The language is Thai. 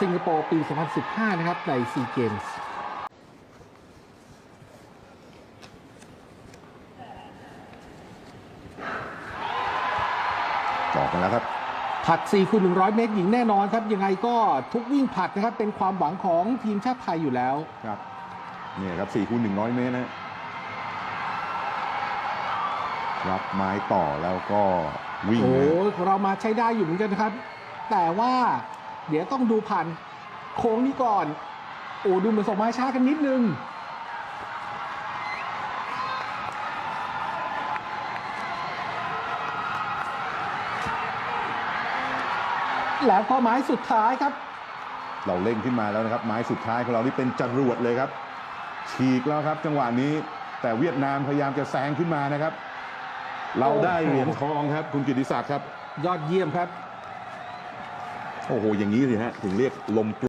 สิงคโปร์ปี 2015 นะครับ ในซีเกมส์จอกกันแล้วครับผัด4คูณ100 เมตรหญิงแน่นอนครับ ยังไงก็ทุกวิ่งผัดนะครับ เป็นความหวังของทีมชาติไทยอยู่แล้วครับเนี่ยครับ4คูณ100 เมตรนะรับไม้ต่อแล้วก็วิ่งโอ้นะของเรามาใช้ได้อยู่เหมือนกันนะครับ แต่ว่า เดี๋ยวต้องดูผ่านโค้งนี้ก่อน โอ้ดูเหมือนส่งไม้ช้ากันนิดนึง แล้วก็ไม้สุดท้ายครับ เราเร่งขึ้นมาแล้วนะครับ ไม้สุดท้ายของเรานี่เป็นจรวดเลยครับ ฉีกแล้วครับ จังหวะนี้แต่เวียดนามพยายามจะแซงขึ้นมานะครับ เราได้เหรียญทองครับ คุณกิติศักดิ์ครับ ยอดเยี่ยมครับ โอ้โหอย่างนี้สิฮะถึงเรียกลม